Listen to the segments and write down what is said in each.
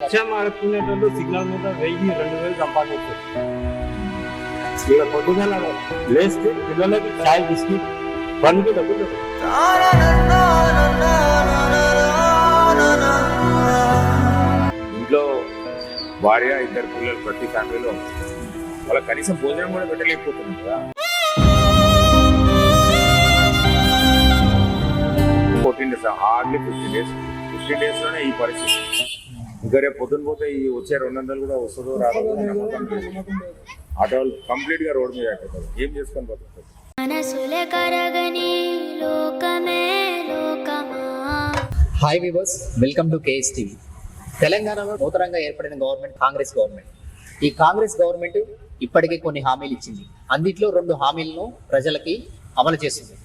Rickshaw ఆడుకునేటోళ్ళు signal మీద వెయ్యి రెండు వేలు సంపాదించారు ఇలా పొద్దుగల లేస్తే పిల్లలకి చాయ్ బిస్కెట్ బండ్కి డబ్బులు ఇంట్లో భార్య ఇద్దరు పిల్లలు ప్రతి ఫ్యామిలీలో వాళ్ళకి కనీసం భోజనం కూడా పెట్టలేకపోతున్నాం కదా fourteen days hardly fifteen days fifteen డేస్లోనే ఈ పరిస్థితి ఇంకా రేపు పొద్దున పోతే ఈ వచ్చే రెండు వందలు కూడా వస్తుందో రాదో నమ్మకం ఆటో కంప్లీట్గా రోడ్ మీద ఏం చేసుకొని లోకమా hi viewers welcome to KS TV తెలంగాణలో నూతనంగా ఏర్పడిన గవర్నమెంట్ కాంగ్రెస్ గవర్నమెంట్. ఈ కాంగ్రెస్ గవర్నమెంట్ ఇప్పటికే కొన్ని హామీలు ఇచ్చింది. అందుట్లో రెండు హామీలను ప్రజలకి అమలు చేస్తుంది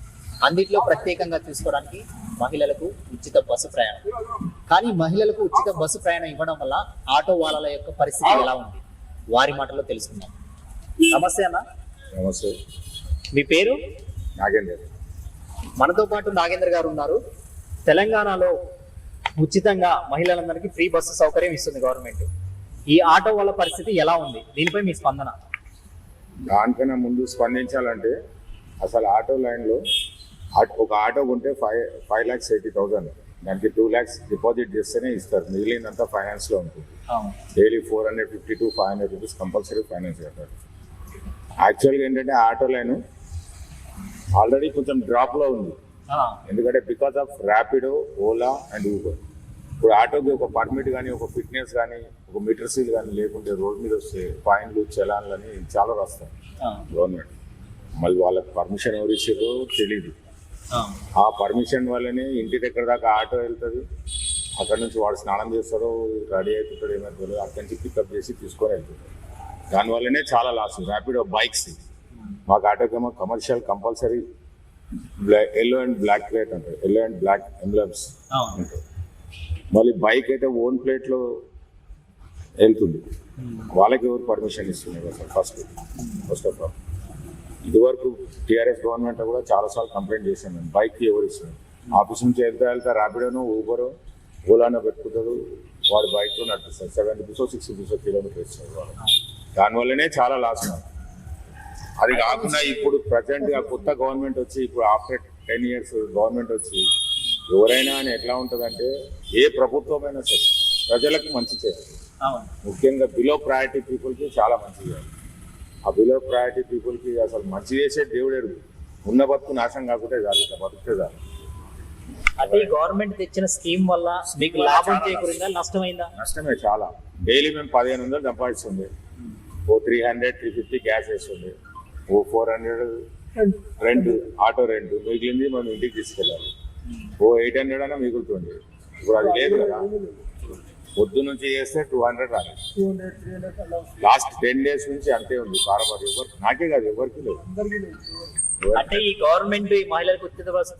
అందుట్లో ప్రత్యేకంగా చూసుకోవడానికి మహిళలకు ఉచిత బస్సు ప్రయాణం. కానీ మహిళలకు ఉచిత బస్సు ప్రయాణం ఇవ్వడం వల్ల ఆటో వాళ్ళ యొక్క పరిస్థితి ఎలా ఉంది? వారి మాటలో తెలుసుకుందాం. నమస్తే అన్న. నమస్తే. మీ పేరు? నాగేందర్. మనతో పాటు నాగేంద్ర గారు ఉన్నారు. తెలంగాణలో ఉచితంగా మహిళలందరికీ ఫ్రీ బస్సు సౌకర్యం ఇస్తుంది గవర్నమెంట్. ఈ ఆటో వాళ్ళ పరిస్థితి ఎలా ఉంది? దీనిపై మీ స్పందన? దానికన్నా ముందు స్పందించాలంటే అసలు ఆటో లైన్లో ఒక ఆటో కొంటే five five lakhs eighty thousand దానికి టూ ల్యాక్స్ డిపాజిట్ చేస్తేనే ఇస్తారు. మిగిలినంతా ఫైనాన్స్లో ఉంటుంది. Daily four hundred fifty to five hundred rupees compulsory finance కట్టారు యాక్చువల్గా ఏంటంటే ఆటో లైన్ ఆల్రెడీ కొంచెం డ్రాప్లో ఉంది. ఎందుకంటే because of Rapido Ola and Uber ఇప్పుడు ఆటోకి ఒక పర్మిట్ కానీ ఒక ఫిట్నెస్ కానీ ఒక మీటర్ సీల్ కానీ లేకుంటే రోడ్ మీద వస్తే ఫైన్లు చలాన్లు అని చాలా రాస్తాయి. గవర్నమెంట్ మళ్ళీ వాళ్ళకి పర్మిషన్ ఎవరు ఇచ్చారో తెలీదు. ఆ. పర్మిషన్ వల్లనే ఇంటి దగ్గర దాకా ఆటో వెళ్తుంది. అక్కడ నుంచి వాడు స్నానం చేస్తాడో రెడీ అవుతుంటాడు ఏమవుతుందో అక్కడి నుంచి పికప్ చేసి తీసుకొని వెళ్తుంటాడు దానివల్లనే చాలా లాస్ ర్యాపిడో బైక్స్ మాకు ఆటోకేమో commercial compulsory yellow and black plate అంటారు. ఎల్లో అండ్ బ్లాక్ ఎంబ్లమ్స్ ఉంటాయి మళ్ళీ బైక్ అయితే ఓన్ ప్లేట్లో వెళ్తుంది. వాళ్ళకి ఎవరు పర్మిషన్ ఇస్తున్నారు? ఫస్ట్ ఫస్ట్ ఆఫ్ ఆల్ ఇదివరకు టీఆర్ఎస్ గవర్నమెంట్ కూడా చాలాసార్లు కంప్లైంట్ చేశాను. నేను బైక్కి ఎవరు ఇస్తున్నారు ఆఫీస్ నుంచి వెళ్తే వెళ్తే ర్యాపిడోను ఊబరో ఓలానో పెట్టుకుంటారు. వాడు బైక్లో నడుపుతారు seven rupees six rupees kilometer ఇస్తారు దానివల్లనే చాలా లాస్ నాకు అది కాకుండా ఇప్పుడు ప్రజెంట్గా కొత్త గవర్నమెంట్ వచ్చి ఇప్పుడు ఆఫ్టర్ టెన్ ఇయర్స్ గవర్నమెంట్ వచ్చి ఎవరైనా అని ఎట్లా ఉంటుందంటే ఏ ప్రభుత్వమైనా సరే ప్రజలకు మంచి చేస్తుంది ముఖ్యంగా బిలో ప్రయారిటీ పీపుల్కి చాలా మంచి చేయాలి. ఆ బిలో ప్రయారిటీ పీపుల్కి అసలు మంచి చేసే దేవుడు ఎరుగు ఉన్న బతుకు నాశనం కాకుంటే చాలు ఇట్లా బతుకుతే చాలు. అంటే గవర్నమెంట్ తెచ్చిన స్కీమ్ వల్ల మీకు లాభం చేకూరిందా? నష్టమైందా? నష్టమే చాలా. డైలీ మేము పదిహేను వందలు సంపాదిస్తుంది. ఓ three hundred three fifty gas వేస్తుంది. ఓ four hundred rent auto rent మిగిలింది మనం ఇంటికి తీసుకెళ్ళాలి. ఓ ఎయిట్ హండ్రెడ్ అయినా మిగులుతుంది. ఇప్పుడు అది లేదు కదా. పొద్దు నుంచి చేస్తే టూ హండ్రెడ్ రాలేదు లాస్ట్ టెన్ డేస్ నుంచి అంతే ఉంది. కారబారు ఎవరు నాకే కాదు ఎవరికి లేదు. ఎవరికి అంటే ఈ గవర్నమెంట్ ఈ మహిళలకు ఉచిత బస్సు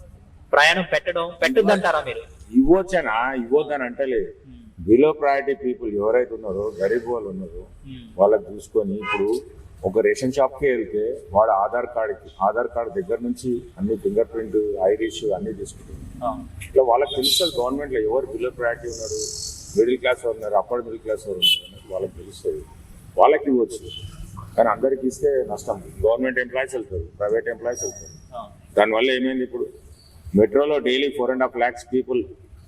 ప్రయాణం పెట్టడం పెట్టొద్దంటారా మీరు? ఇవ్వచ్చనా? ఇవ్వద్దని అంటలేదు. బిలో ప్రయారిటీ పీపుల్ ఎవరైతే ఉన్నారో గరీబ్ వాళ్ళు ఉన్నారో వాళ్ళకి చూసుకొని ఇప్పుడు ఒక రేషన్ షాప్కి వెళ్తే వాడు ఆధార్ కార్డ్కి ఆధార్ కార్డ్ దగ్గర నుంచి అన్ని ఫింగర్ ప్రింట్ ఐరిష్ అన్ని తీసుకుంటుంది ఇట్లా వాళ్ళకి తెలుస్తుంది గవర్నమెంట్లో ఎవరు బిలో ప్రయారిటీ ఉన్నారు. మిడిల్ క్లాస్ వాళ్ళు ఉన్నారు అప్పర్ మిడిల్ క్లాస్ వాళ్ళు ఉన్నారు వాళ్ళకి తెలుస్తుంది. వాళ్ళకి ఇవ్వచ్చు. కానీ అందరికి ఇస్తే నష్టం. గవర్నమెంట్ ఎంప్లాయీస్ వెళ్తారు ప్రైవేట్ ఎంప్లాయీస్ వెళ్తారు. దానివల్ల ఏమైంది ఇప్పుడు? మెట్రోలో daily four and half lakhs people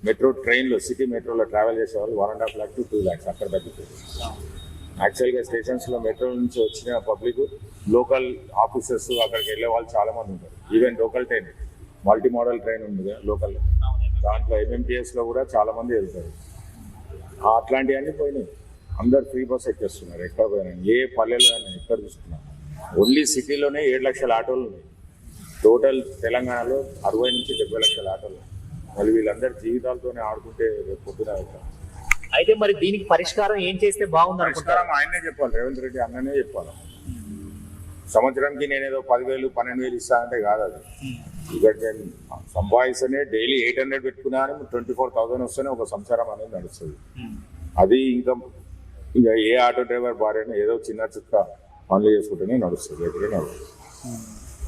metro ట్రైన్లో సిటీ మెట్రోలో ట్రావెల్ చేసే వాళ్ళు one and half lakh to two lakhs అక్కడ తగ్గిపోయింది. యాక్చువల్గా స్టేషన్స్లో మెట్రో నుంచి వచ్చిన పబ్లిక్ లోకల్ ఆఫీసర్స్ అక్కడికి వెళ్ళే వాళ్ళు చాలా మంది ఉంటారు even local train multi modal train ఉంది కదా లోకల్. దాంట్లో ఎంఎంటీఎస్లో కూడా చాలా మంది వెళ్తారు. అట్లాంటివన్నీ పోయినాయి. అందరు ఫ్రీ బస్ ఎక్కేస్తున్నారు. ఎక్కడ పోయినా ఏ పల్లెలో అయినా ఎక్కడ చూసుకున్నా. ఓన్లీ సిటీలోనే ఏడు లక్షల ఆటోలు ఉన్నాయి. టోటల్ తెలంగాణలో అరవై నుంచి డెబ్బై లక్షల ఆటోలు. మళ్ళీ వీళ్ళందరి జీవితాలతోనే ఆడుకుంటే రేపు పొద్దున అయితే మరి దీనికి పరిష్కారం ఏం చేస్తే బాగుంది పరిష్కారం ఆయనే చెప్పాలి. రేవంత్ రెడ్డి అన్ననే చెప్పాలి. సంవత్సరానికి నేనేదో పదివేలు పన్నెండు వేలు ఇస్తానంటే కాదు అది. ఇక్కడ నేను సంపాదిస్తేనే డైలీ ఎయిట్ హండ్రెడ్ పెట్టుకున్నా ట్వంటీ ఫోర్ థౌసండ్ వస్తేనే ఒక సంసారం అనేది నడుస్తుంది. అది ఇంకా ఇంకా ఏ ఆటో డ్రైవర్ భార్యను ఏదో చిన్న చుక్క పనులు చేసుకుంటేనే నడుస్తుంది ఎక్కడే నడుస్తుంది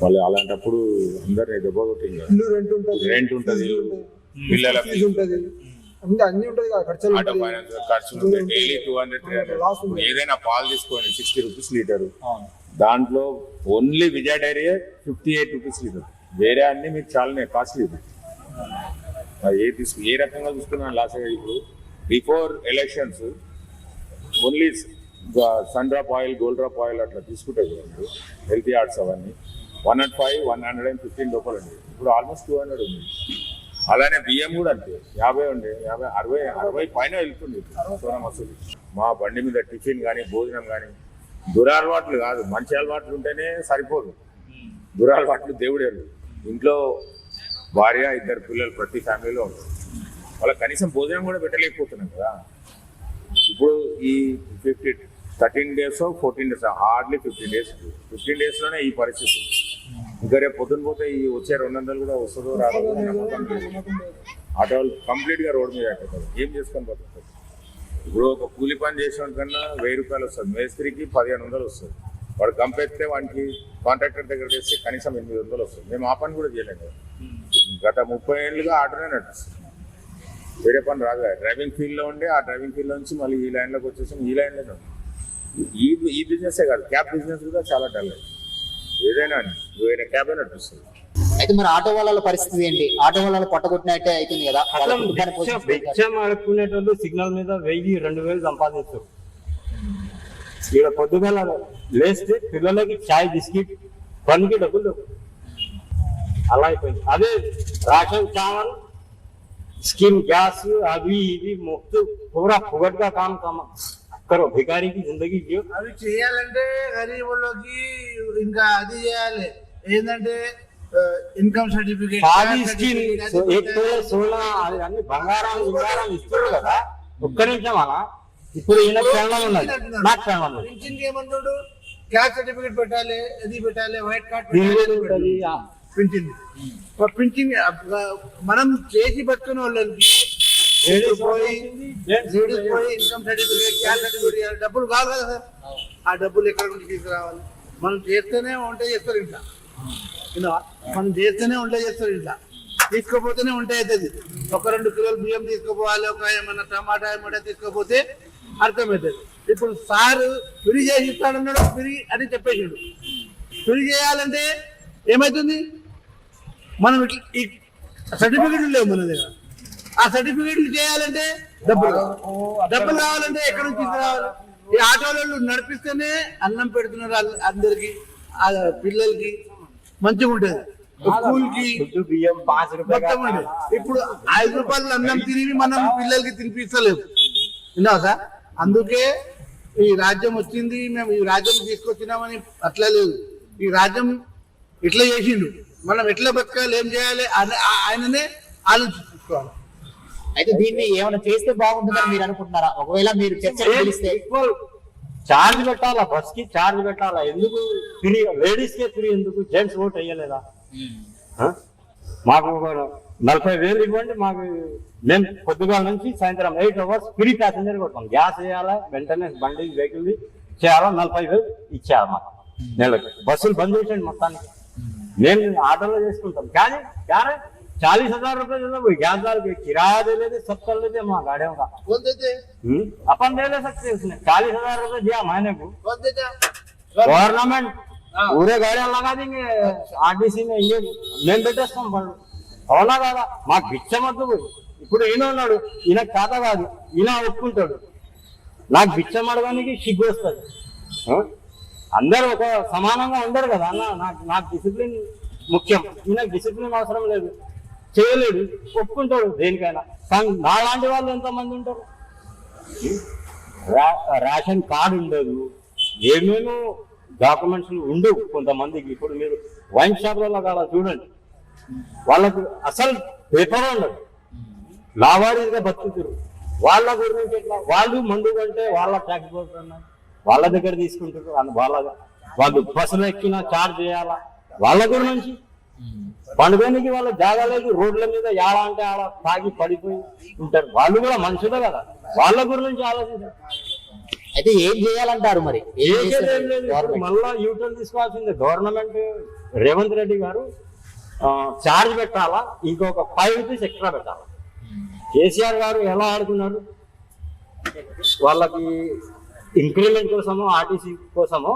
మళ్ళీ అలాంటప్పుడు అందరినీ దెబ్బ కొట్టి ఇల్లు రెంట్ ఉంటుంది. రెంట్ ఉంటుంది. పిల్లల ఉంటుంది. అన్ని అన్ని ఉంటది కదా ఖర్చులు ఆటో ఉంటది. ఫైనాన్స్ ఖర్చులు ఉంటాయి. Daily two hundred three. ఏదైనా పాలు తీసుకోండి సిక్స్టీ రూపీస్ లీటరు. అవును. దాంట్లో only Vijaya dairy fifty eight rupees litre. వేరే అన్ని మీకు చాలానే కాస్ట్లీ ఏ తీసుకు ఏ రకంగా చూసుకున్నాను లాస్ట్ ఇప్పుడు? Before elections only Sundrop oil Gold Drop oil అట్లా తీసుకుంటే చూడండి. హెల్తీ ఆర్ట్స్ అవన్నీ. One nought five one hundred and fifteen రూపాయలు అండి ఇప్పుడు ఆల్మోస్ట్ టూ హండ్రెడ్ ఉంది. అలానే బియ్యం కూడా అంతే. యాభై ఉండే యాభై అరవై అరవై పైన వెళ్తుంది సోనా మసూరి. మా బండి మీద టిఫిన్ కానీ భోజనం కానీ దురలవాట్లు కాదు. మంచి అలవాట్లు ఉంటేనే సరిపోదు. దురలవాట్లు దేవుడే ఇంట్లో భార్య ఇద్దరు పిల్లలు ప్రతి ఫ్యామిలీలో ఉంటారు. వాళ్ళకి కనీసం భోజనం కూడా పెట్టలేకపోతున్నాం కదా. ఇప్పుడు ఈ fifty thirteen days fourteen days hardly fifteen days fifteen డేస్లోనే ఈ పరిస్థితి ఇంకా రేపు పొద్దున పోతే ఈ వచ్చే రెండు వందలు కూడా వస్తుందో రాదో నమ్మకం ఆటో వాళ్ళు రోడ్డు మీద ఎక్కుతారు ఏం చేసుకొని బతుకుతారు? ఇప్పుడు ఒక కూలి పని చేసిన కన్నా వెయ్యి రూపాయలు వస్తుంది. మేస్త్రికి పదిహేను వందలు వస్తుంది. వాడు కంపెత్తే వానికి కాంట్రాక్టర్ దగ్గర చేస్తే కనీసం ఎనిమిది వందలు వస్తుంది. మేము ఆ పని కూడా చేయలేము. కదా. గత ముప్పై ఏళ్ళుగా ఆటోనే నడుస్తుంది. వేరే పని రాదు. డ్రైవింగ్ ఫీల్డ్లో ఉండి ఆ డ్రైవింగ్ ఫీల్డ్ నుంచి మళ్ళీ ఈ లైన్లోకి వచ్చేసి ఈ లైన్లోనే ఉంది. ఈ ఈ బిజినెస్ కాదు క్యాబ్ బిజినెస్ కూడా చాలా డల్ అయింది. ఏదైనా వేరే క్యాబే నడుస్తుంది. అయితే మరి ఆటో వాళ్ళ పరిస్థితి ఏంటి? ఆటో వాళ్ళని పొట్టగొట్టినట్టే అవుతుంది కదా. వాళ్ళ సిగ్నల్ మీద వెయ్యి రెండు వేలు సంపాదిస్తారు ఇక్కడ పొద్దుగల లేస్తే పిల్లలకి చాయ్ బిస్కెట్ పనికి డబ్బులు అలా అయిపోయింది. అదే రాషన్ చావల్ స్కిన్ గ్యాస్ అవి ఇవి మొత్తం పూరా పొగట్గా కామ కామ ఒక్కరు భికారికి జిందగీ అవి చేయాలంటే గరీబుల్లోకి ఇంకా అది చేయాలి. ఏంటంటే ఇన్కమ్ సర్టిఫికేట్ ఖాళీ అన్ని బంగారం బంగారం ఇస్తారు కదా. ఒక్క నిమిషం అలా. ఇప్పుడు ఈయన నాకు ప్రేమ ఉన్నది పింఛన్ ఏమంటాడు? క్యాస్ట్ సర్టిఫికేట్ పెట్టాలి అది పెట్టాలి వైట్ కార్డ్ పింఛన్ పింఛన్ మనం చేసి బతుకున్న వాళ్ళకి పోయి పోయి ఇన్కమ్ సర్టిఫికేట్ క్యాస్ట్ సర్టిఫికేట్. డబ్బులు కావాలి కదా సార్. ఆ డబ్బులు ఎక్కడ నుంచి తీసుకురావాలి? మనం చేస్తేనే వంట చేస్తారు ఇంట్లో? మనం చేస్తేనే వంట చేస్తారు ఇంట్లో. తీసుకోపోతేనే వంట అవుతుంది. ఒక రెండు కిలోలు బియ్యం తీసుకోపోవాలి ఒక ఏమన్నా టమాటా ఏమన్నా తీసుకోపోతే అర్థమవుతుంది ఇప్పుడు సారు పిరి చేసి ఇస్తాడన్నాడు పిరి అని చెప్పేసాడు. పిరి చేయాలంటే ఏమవుతుంది మనం ఈ సర్టిఫికెట్లు లేవు మన దగ్గర. ఆ సర్టిఫికెట్లు చేయాలంటే డబ్బులు. డబ్బులు కావాలంటే ఎక్కడ నుంచి తీసుకురావాలి? ఈ ఆటోలలో నడిపిస్తేనే అన్నం పెడుతున్నారు అందరికి పిల్లలకి. మంచిగా ఉంటుంది. స్కూల్కి గుడ్డు బియ్యం పాంచ్ రూపాయలు మొత్తం ఇప్పుడు ఐదు రూపాయలు అన్నం తిరిగి మనం పిల్లలకి తినిపిస్తలేము. విన్నావా సార్? అందుకే ఈ రాజ్యం వచ్చింది మేము ఈ రాజ్యం తీసుకొచ్చినామని అట్లా లేదు. ఈ రాజ్యం ఇట్లా చేసిండు. మనం ఎట్లా బతకాలి ఏం చేయాలి ఆయననే ఆలోచించుకోవాలి అయితే దీన్ని ఏమైనా చేస్తే బాగుంటుందని మీరు అనుకుంటున్నారా? ఒకవేళ మీరు పిలిస్తే ఈక్వల్ చార్జ్ పెట్టాలా బస్కి? చార్జ్ పెట్టాలా? ఎందుకు ఫ్రీ లేడీస్ కే ఫ్రీ ఎందుకు? జెంట్స్ ఓట్ ఆ? మాకు ఒక నలభై వేలు ఇవ్వండి మాకు మేము పొద్దుగాల నుంచి సాయంత్రం ఎయిట్ అవర్స్ ఫ్రీ ప్యాసింజర్ కొడతాం గ్యాస్ వేయాలా వెంటనే బండి వెహికల్ చేయాలా నలభై వేలు ఇచ్చేయాలి మాకు నెలకు బస్సులు బంద్ చేయండి మొత్తానికి మేము ఆటోలో చేసుకుంటాం కానీ కానీ चालीस हजार रुपए जो है वो ग्यारह हजार रुपये किराया दे लेते सब कर लेते हम गाड़ियों का कौन देते हम्म, अपन दे ले सकते हैं उसने चालीस हजार रुपए दिया महीने को कौन देता गवर्नमेंट पूरे गाड़ियां लगा देंगे ఆర్టీసీ में ये మేము పెట్టేస్తాం పనులు అవునా కాదా? మాకు బిచ్చమద్దు ఇప్పుడు ఈయన ఉన్నాడు. ఈయన కాత కాదు. ఈయన ఒప్పుకుంటాడు. నాకు బిచ్చం అడగడానికి సిగ్గు వస్తుంది. అందరూ ఒక సమానంగా ఉండరు కదా అన్న. నాకు నాకు డిసిప్లిన్ ముఖ్యం. ఈయనకు డిసిప్లిన్ అవసరం లేదు. చేయలేడు. ఒప్పుకుంటాడు దేనికైనా. కానీ నాలాంటి వాళ్ళు ఎంతమంది ఉంటారు? రేషన్ కార్డు ఉండదు. ఏమేమో డాక్యుమెంట్స్ ఉండవు కొంతమందికి. ఇప్పుడు మీరు వైన్ షాప్లలో కాదా చూడండి. వాళ్ళకు అసలు పేపర్ ఉండదు. లావారీగా బతుకుతారు. వాళ్ళ గురించి ఎట్లా? వాళ్ళు మందు కంటే వాళ్ళ ట్యాక్స్ పోతున్నారు వాళ్ళ దగ్గర తీసుకుంటారు. వాళ్ళ వాళ్ళు బస్సులు ఎక్కినా చార్జ్ చేయాలా? వాళ్ళ గురించి పండుగనికి వాళ్ళ జాగాలేదు రోడ్ల మీద యాడ అంటే ఆడ తాగి పడిపోయి ఉంటారు. వాళ్ళు కూడా మనుషులే కదా. వాళ్ళ గురించి ఆలోచించారు. అయితే ఏం చేయాలంటారు మరి? లేదు. మళ్ళా యూటర్న్ తీసుకోవాల్సిందే. గవర్నమెంట్ రేవంత్ రెడ్డి గారు చార్జ్ పెట్టాలా? ఇంకొక ఫైవ్ రూపీస్ ఎక్స్ట్రా పెట్టాలా? కేసీఆర్ గారు ఎలా ఆడుకున్నారు? వాళ్ళకి ఇంక్రిమెంట్ కోసమో ఆర్టీసీ కోసమో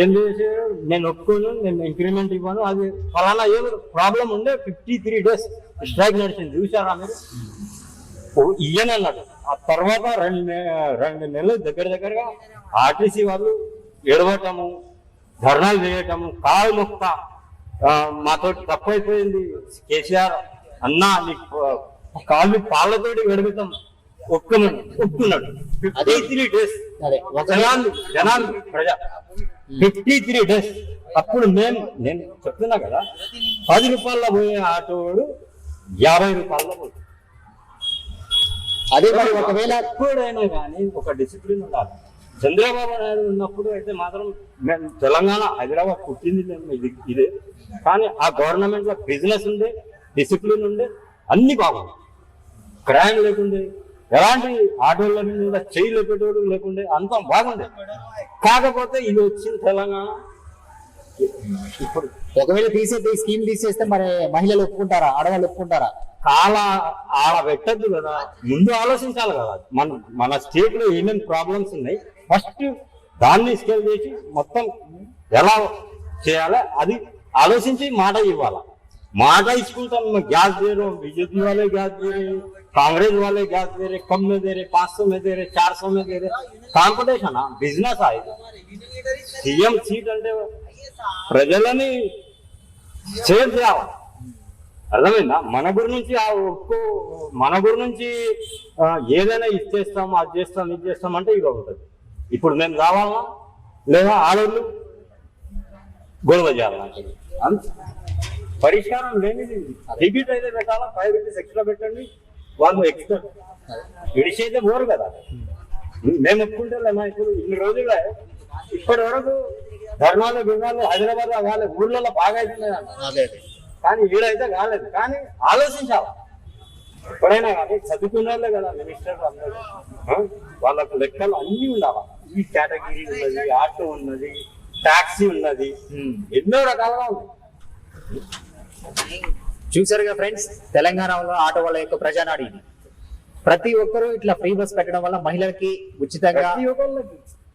ఏం చేసారు నేను ఒప్పుకోను నేను ఇంక్రిమెంట్ ఇవ్వను అది ఫలానా ఏం ప్రాబ్లం ఉండే ఫిఫ్టీ త్రీ డేస్ స్ట్రైక్ నడిచింది. చూసారా మీరు? ఓ ఇయ్యనన్నాడు ఆ తర్వాత రెండు రెండు నెలలు దగ్గర దగ్గరగా ఆర్టీసీ వాళ్ళు ఎడవటము ధర్నాలు చేయటము కాలు మొక్క మాతో తప్పైపోయింది. కేసీఆర్ అన్నా నీకు కాళ్ళు పాళ్ళతోటి ఒప్పుకున్నాడు. ఒప్పుకున్నాడు. త్రీ డేస్ అదే. జనాలు జనాలు ప్రజా. ఫిఫ్టీ త్రీ డేస్ అప్పుడు మేము నేను చెప్తున్నా కదా పది రూపాయల పోయే ఆటోడు యాభై రూపాయల పోతుంది అదే మరి ఒకవేళ ఎప్పుడైనా కానీ ఒక డిసిప్లిన్ ఉండాలి. చంద్రబాబు నాయుడు ఉన్నప్పుడు అయితే మాత్రం మేము తెలంగాణ హైదరాబాద్ పుట్టింది మేము ఇది ఇదే. కానీ ఆ గవర్నమెంట్లో బిజినెస్ ఉండే డిసిప్లిన్ ఉండే అన్ని బాగుంది క్రైమ్ లేకుండే ఎలాంటి ఆటోల మీద చేయి లేపేటోడు లేకుండే అంత బాగుండే. కాకపోతే ఇది వచ్చింది తెలంగాణ. ఇప్పుడు ఒకవేళ ఈ స్కీమ్ తీసేస్తే మరి మహిళలు ఒప్పుకుంటారా? ఆడవాళ్ళు ఒప్పుకుంటారా? కాల ఆడ పెట్టద్దు కదా. ముందు ఆలోచించాలి కదా. మన మన స్టేట్లో ఏమేమి ప్రాబ్లమ్స్ ఉన్నాయి? ఫస్ట్ దాన్ని స్కేల్ చేసి మొత్తం ఎలా చేయాలో అది ఆలోచించి మాట ఇవ్వాలి మాట ఇచ్చుకుంటాం గ్యాస్ दे रहे हो बीजेपी वाले गैस दे रहे कांग्रेस वाले गैस दे रहे कम में दे रहे पाँच सौ में दे रहे चार सौ में दे रहे కాంపిటీషన్ బిజినెస్ ఇది సీఎం సీట్ అంటే ప్రజలని సేవ్ చేయాలి అర్థమైందా మన గురి నుంచి ఆ ఒక్కో మన గురి నుంచి ఆ, ఏదైనా ఇచ్చేస్తాం అది చేస్తాం ఇది చేస్తాం అంటే ఇది ఉంటుంది ఇప్పుడు మేము రావాలా? లేదా ఆడోళ్ళు? గొడవ చేయాలంటే అంత పరిష్కారం లేనిది. టికెట్ అయితే పెట్టాలా? ఫైవ్ రూపీస్ ఎక్స్ట్రా పెట్టండి. వాళ్ళు ఎక్స్ట్రా విడిచైతే పోరు కదా. మేము ఒప్పుకుంటే ఇప్పుడు ఇన్ని రోజులే. ఇప్పటి వరకు ధర్మాలు బిర్మాలు హైదరాబాద్లో కాలేదు ఊర్లలో బాగా అవుతున్నాయి అదే కానీ వీడైతే కాలేదు. కానీ ఆలోచించాలి? ఎప్పుడైనా కానీ చదువుకున్న వాళ్ళే కదా మినిస్టర్? వాళ్ళకు లెక్కలు అన్ని ఉండాలి? ఈ కేటగిరీ ఉన్నది ఆటో ఉన్నది టాక్సీ ఉన్నది ఎన్నో రకాలుగా ఉంది చూసారుగా ఫ్రెండ్స్ తెలంగాణలో ఆటో వాళ్ళ యొక్క ప్రజానాడి ఇది. ప్రతి ఒక్కరూ ఇట్లా ఫ్రీ బస్ పెట్టడం వల్ల మహిళలకి ఉచితంగా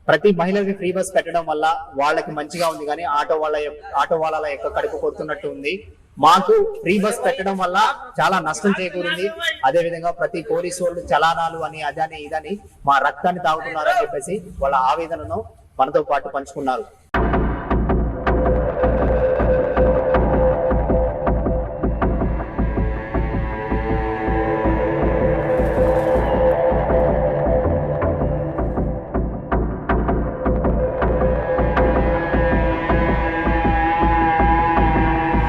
ప్రతి మహిళకి ఫ్రీ బస్ పెట్టడం వల్ల వాళ్ళకి మంచిగా ఉంది కానీ ఆటో వాళ్ళ ఆటో వాళ్ళ యొక్క కడుపు కొడుతున్నట్టు ఉంది. మాకు ఫ్రీ బస్ పెట్టడం వల్ల చాలా నష్టం చేకూరింది. అదే విధంగా ప్రతి పోలీసు వాళ్ళు చలానాలు అని అదని ఇదని మా రక్తాన్ని తాగుతున్నారని చెప్పేసి వాళ్ళ ఆవేదనను మనతో పాటు పంచుకున్నారు.